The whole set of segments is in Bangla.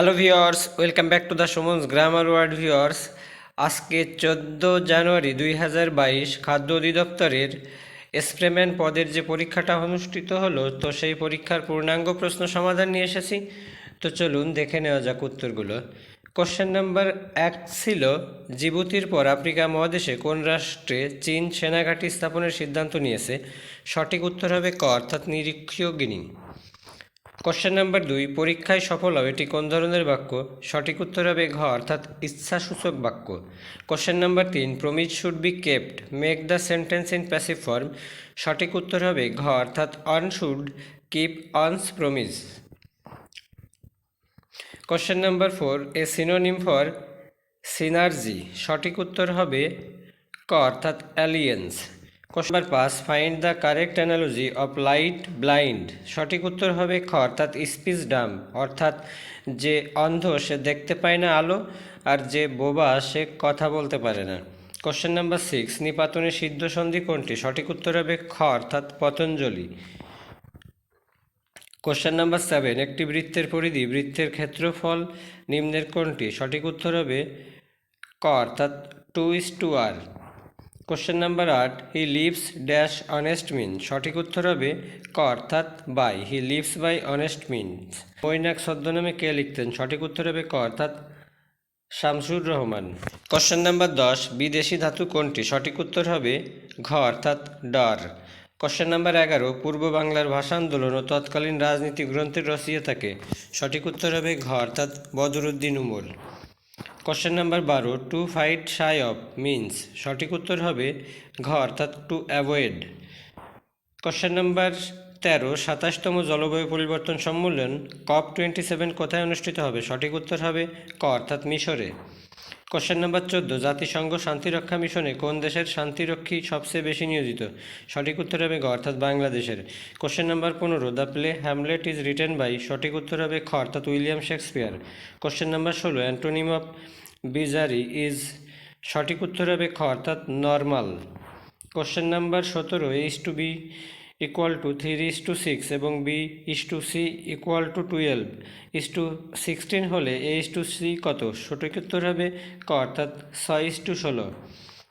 Hello viewers welcome back to the Suman's grammar word viewers আজকে চোদ্দ জানুয়ারি দুই হাজার বাইশ খাদ্য অধিদপ্তরের স্প্রেম্যান পদের যে পরীক্ষাটা অনুষ্ঠিত হলো, তো সেই পরীক্ষার পূর্ণাঙ্গ প্রশ্ন সমাধান নিয়ে এসেছি। তো চলুন দেখে নেওয়া যাক উত্তরগুলো। কোশ্চেন নাম্বার এক ছিল, জিবুতির পর আফ্রিকা মহাদেশে কোন রাষ্ট্রে চীন সেনাঘাঁটি স্থাপনের সিদ্ধান্ত নিয়েছে? সঠিক উত্তর হবে ক, অর্থাৎ নিরীক্ষীয় গিনি। কোশ্চেন নাম্বার দুই, পরীক্ষায় সফল হবে এটি কোন ধরনের বাক্য? সঠিক উত্তর হবে ঘ, অর্থাৎ ইচ্ছাসূচক বাক্য। কোশ্চেন নাম্বার তিন promise should be kept make the sentence in passive form সঠিক উত্তর হবে ঘ, অর্থাৎ one should keep one's promise question number four a synonym for synergy সঠিক উত্তর হবে ক, অর্থাৎ অ্যালিয়েন্স কোশ্চেন নাম্বার পাঁচ find the correct analogy of light blind সঠিক উত্তর হবে খ, অর্থাৎ স্পিচ ডাম অর্থাৎ যে অন্ধ সে দেখতে পায় না আলো, আর যে বোবা সে কথা বলতে পারে না। কোশ্চেন নাম্বার সিক্স নিপাতনের সিদ্ধ সন্ধি কোনটি? সঠিক উত্তর হবে খ, অর্থাৎ পতঞ্জলি। কোশ্চেন নাম্বার সেভেন একটি বৃত্তের পরিধি, বৃত্তের ক্ষেত্রফল নিম্নের কোনটি? সঠিক উত্তর হবে ক, অর্থাৎ to is to are question number আট he lives dash honest mean সঠিক উত্তর হবে ক, অর্থাৎ by he lives by honest means Mainak ছদ্মনামে কে লিখতেন? সঠিক উত্তর হবে ক, অর্থাৎ শামসুর রহমান। কোশ্চেন নাম্বার দশ, বিদেশি ধাতু কোনটি? সঠিক উত্তর হবে ঘ, অর্থাৎ ডর। কোশ্চেন নাম্বার এগারো, পূর্ব বাংলার ভাষা আন্দোলন ও তৎকালীন রাজনীতি গ্রন্থের রচয়িতাকে সঠিক উত্তর হবে ঘ, অর্থাৎ বদরুদ্দিন উমর। কোশ্চেন নাম্বার বারো to fight shy of means সঠিক উত্তর হবে ঘ অর্থাৎ টু অ্যাভয়েড কোশ্চেন নাম্বার তেরো, সাতাশতম জলবায়ু পরিবর্তন সম্মেলন কপ টোয়েন্টি সেভেন কোথায় অনুষ্ঠিত হবে? সঠিক উত্তর হবে ক, অর্থাৎ মিশরে। কোশ্চেন নাম্বার চোদ্দ, জাতিসংঘ শান্তিরক্ষা মিশনে কোন দেশের শান্তিরক্ষী সবচেয়ে বেশি নিয়োজিত? সঠিক উত্তর হবে গ, অর্থাৎ বাংলাদেশের। কোশ্চেন নাম্বার পনেরো, the play, Hamlet is written by, সঠিক উত্তর হবে খ, অর্থাৎ উইলিয়াম শেক্সপিয়ার। কোশ্চেন নাম্বার ষোলো, অ্যান্টোনিম অফ বিজারি ইজ, সঠিক উত্তর হবে খ, অর্থাৎ নর্মাল। কোশ্চেন নাম্বার সতেরো is to b equal to three is to six এবং b is to c equal to twelve is to sixteen হলে এ ইস টু সি কত? সঠিক উত্তর হবে ক, অর্থাৎ ছয় ইস টু ষোলো।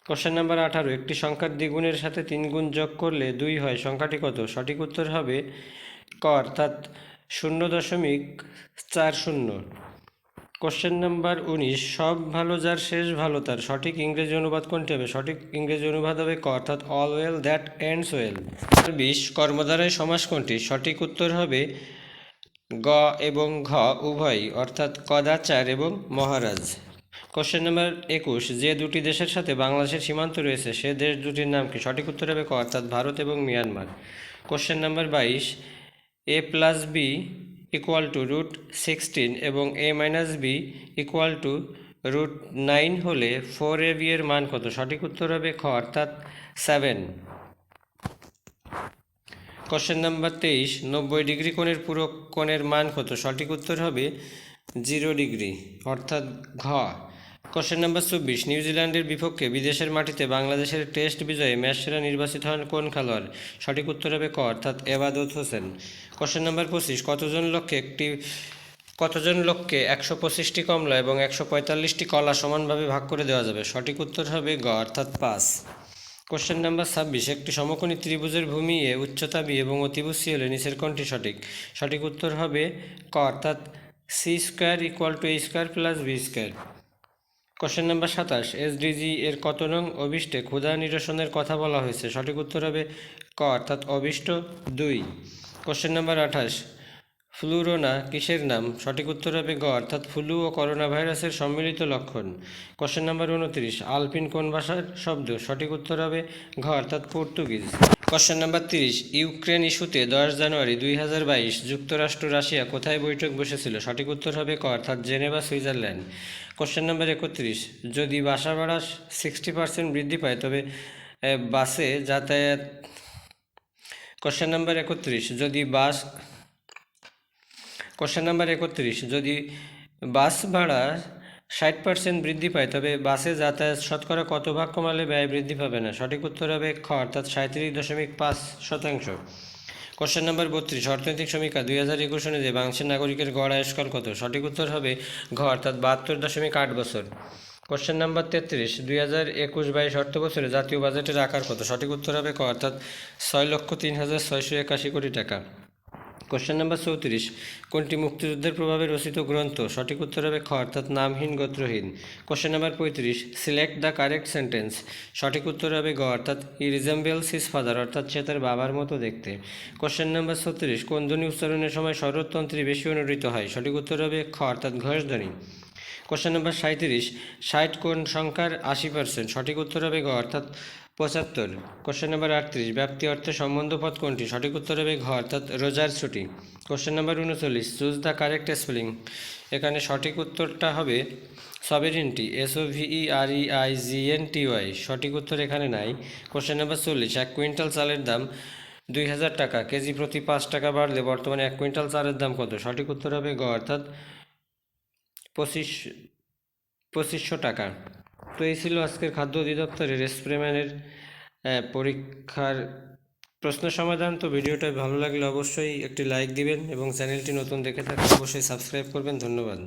কোশ্চেন নাম্বার আঠারো, একটি সংখ্যার দ্বিগুণের সাথে তিন গুণ যোগ করলে দুই হয়, সংখ্যাটি কত? সঠিক উত্তর হবে ক, অর্থাৎ শূন্য দশমিক চার শূন্য। কোশ্চেন নাম্বার উনিশ, সব ভালো যার শেষ ভালো তার, সঠিক ইংরেজি অনুবাদ কোনটি হবে? সঠিক ইংরেজি অনুবাদ হবে ক, অর্থাৎ all well that ends well বিশ, কর্মধারায় সমাস কোনটি? সঠিক উত্তর হবে গ এবং ঘ উভয়ই, অর্থাৎ কদাচার এবং মহারাজ। কোশ্চেন নাম্বার একুশ, যে দুটি দেশের সাথে বাংলাদেশের সীমান্ত রয়েছে, সে দেশ দুটির নাম কি? সঠিক উত্তর হবে ক, অর্থাৎ ভারত এবং মিয়ানমার। কোশ্চেন নাম্বার বাইশ, a plus b equal to root sixteen এবং a minus b equal to root nine হলে ফোর এ বি এর মান কত? সঠিক উত্তর হবে খ, অর্থাৎ সেভেন কোশ্চেন নাম্বার তেইশ, নব্বই ডিগ্রি কোণের পুরো কোণের মান কত? সঠিক উত্তর হবে জিরো ডিগ্রি অর্থাৎ ঘ। কোশ্চেন নাম্বার চব্বিশ নিউজিল্যান্ডের বিপক্ষে বিদেশের মাটিতে বাংলাদেশের টেস্ট বিজয়ে ম্যাচ সেরা নির্বাচিত হন কোন খেলোয়াড়? সঠিক উত্তর হবে ক, অর্থাৎ এবাদত হোসেন। কোশ্চেন নাম্বার পঁচিশ, কতজন লোককে একটি, কতজন লোককে একশো পঁচিশটি কমলা এবং একশো পঁয়তাল্লিশটি কলা সমানভাবে ভাগ করে দেওয়া যাবে? সঠিক উত্তর হবে গ, অর্থাৎ পাঁচ। কোশ্চেন নাম্বার ছাব্বিশ, একটি সমকোণী ত্রিভুজের ভূমি এ উচ্চতা বি এবং অতিভুজ হলে নিচের কোনটি সঠিক? সঠিক উত্তর হবে ক, অর্থাৎ c square equal to a square plus b square. Question number সাতাশ এসডিজি এর কত নং অভিষ্টে ক্ষুধা নিরসনের কথা বলা হয়েছে? সঠিক উত্তর হবে ক, অর্থাৎ অভিষ্ট দুই। কোশ্চেন নাম্বার আঠাশ ফ্লুরোনা কিসের নাম? সঠিক উত্তর হবে গ, অর্থাৎ ফ্লু ও করোনা ভাইরাসের সম্মিলিত লক্ষণ। কোশ্চেন নাম্বার উনত্রিশ, আলপিন কোন ভাষার শব্দ? সঠিক উত্তর হবে ঘ, অর্থাৎ পর্তুগিজ। কোশ্চেন নাম্বার তিরিশ, ইউক্রেন ইস্যুতে দশ জানুয়ারি দুই হাজার বাইশ যুক্তরাষ্ট্র রাশিয়া কোথায় বৈঠক বসেছিল? সঠিক উত্তর হবে ক, অর্থাৎ জেনেভা, সুইজারল্যান্ড। কোশ্চেন নাম্বার একত্রিশ, যদি বাসা ভাড়া সিক্সটি পার্সেন্ট বৃদ্ধি পায়, তবে বাসে যাতায়াত কোশ্চেন নাম্বার একত্রিশ, যদি বাস কোশ্চেন নাম্বার একত্রিশ, যদি বাস ভাড়া ষাট পার্সেন্ট বৃদ্ধি পায়, তবে বাসে যাতায়াত শতকরা কত ভাগ কমালে ব্যয় বৃদ্ধি পাবে না? সঠিক উত্তর হবে খ, অর্থাৎ সাঁত্রিশ দশমিক পাঁচ শতাংশ। কোশ্চেন নাম্বার বত্রিশ, অর্থনৈতিক সমীক্ষা দুই হাজার একুশ অনুযায়ী বাংলাদেশের নাগরিকের গড় আয়ুষ্কাল কত? সঠিক উত্তর হবে ঘ, অর্থাৎ বাহাত্তর দশমিক আট বছর। কোশ্চেন নাম্বার তেত্রিশ, দুই হাজার একুশ বাইশ অর্থ বছরে জাতীয় বাজেটের আকার কত? সঠিক উত্তর হবে ক, অর্থাৎ ছয় লক্ষ তিন হাজার ছয়শো একাশি কোটি টাকা। কোশ্চেন নাম্বার চৌত্রিশ। কোনটি মুক্তিযুদ্ধের প্রভাবে রচিত গ্রন্থ? সঠিক উত্তর হবে খ, অর্থাৎ নামহীন গোত্রহীন। কোশ্চেন নাম্বার পঁয়ত্রিশ। সিলেক্ট দ্য কারেক্ট সেন্টেন্স সঠিক উত্তর হবে গ, অর্থাৎ ই রিজেম্বলস হিজ ফাদার অর্থাৎ সে তার বাবার মতো দেখতে। কোশ্চেন নাম্বার ছত্রিশ কোন ধ্বনি উচ্চারণের সময় শরৎতন্ত্রী বেশি অনুরিত হয়? সঠিক উত্তর হবে খ, অর্থাৎ ঘোষ ধ্বনি। কোশ্চেন নাম্বার সাঁত্রিশ ষাট কোন সংখ্যার আশি পার্সেন্ট সঠিক উত্তর হবে গ, অর্থাৎ পঁচাত্তর। কোশ্চেন নাম্বার আটত্রিশ, ব্যাপ্তি অর্থে সম্বন্ধপদ কোনটি? সঠিক উত্তর হবে ঘ, অর্থাৎ রোজার ছুটি। কোশ্চেন নাম্বার উনচল্লিশ, চুজ দ্য কারেক্ট স্পেলিং এখানে সঠিক উত্তরটা হবে sovereignty S O V E R E I G N T সঠিক উত্তর এখানে নাই। কোশ্চেন নাম্বার চল্লিশ, এক কুইন্টাল চালের দাম দুই হাজার টাকা। কেজি প্রতি পাঁচ টাকা বাড়লে বর্তমানে এক কুইন্টাল চালের দাম কত? সঠিক উত্তর হবে গ অর্থাৎ পঁচিশ, পঁচিশশো টাকা। তো এই ছিল আজকের খাদ্য অধিদপ্তরের স্প্রেম্যানের পরীক্ষার প্রশ্ন সমাধান। তো ভিডিওটা ভালো লাগলে অবশ্যই একটি লাইক দিবেন এবং চ্যানেলটি নতুন দেখে থাকলে অবশ্যই সাবস্ক্রাইব করবেন। ধন্যবাদ।